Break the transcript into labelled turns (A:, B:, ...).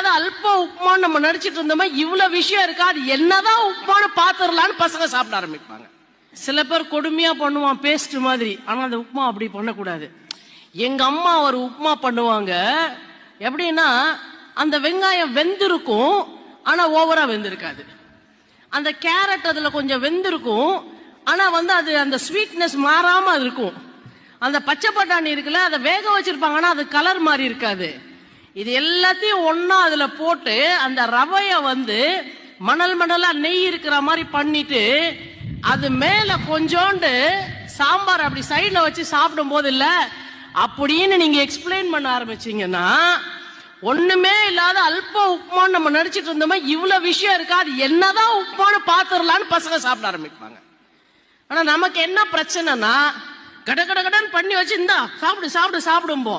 A: ஏதாவது அல்ப உப்புமான்னு நம்ம நடிச்சிட்டு இருந்தோமா இவ்வளவு விஷயம் இருக்கா அது என்னதான் உப்புமான்னு பாத்துரலான்னு பசங்க சாப்பிட ஆரம்பிப்பாங்க. சில பேர் கொடுமையா பண்ணுவான் பேஸ்ட் மாதிரி. ஆனா அந்த உப்புமா அப்படி பண்ணக்கூடாது. எங்க அம்மா ஒரு உப்புமா பண்ணுவாங்க. எப்படின்னா அந்த வெங்காயம் வெந்திருக்கும் ஆனா ஓவரா வெந்திருக்காது. அந்த கேரட் அதுல கொஞ்சம் வெந்திருக்கும் ஆனா வந்து அது அந்த ஸ்வீட்னஸ் மாறாம இருக்கும். அந்த பச்சை பட்டாணி இருக்குல்ல அதை வேக வச்சிருப்பாங்கன்னா அது கலர் மாதிரி இருக்காது. இது எல்லாத்தையும் ஒன்னா அதுல போட்டு அந்த ரவைய வந்து மணல் மணலா நெய் இருக்கிற மாதிரி பண்ணிட்டு அது மேல கொஞ்சோண்டு சாம்பார் அப்படி சைடில் வச்சு சாப்பிடும் போது இல்ல அப்படின்னு நீங்க எக்ஸ்பிளைன் பண்ண ஆரம்பிச்சீங்கன்னா ஒண்ணுமே இல்லாத அல்ப உப்புமான்னு நம்ம நினைச்சிட்டு இருந்தோமா இவ்வளவு விஷயம் இருக்கா அது என்னதான் உப்புமான்னு பாத்துரலான்னு பசங்க சாப்பிட ஆரம்பிப்பாங்க. ஆனா நமக்கு என்ன பிரச்சனைனா கட கட கடன்னு பண்ணி வச்சு இந்தா சாப்பிடு சாப்பிடு சாப்பிடும்போ.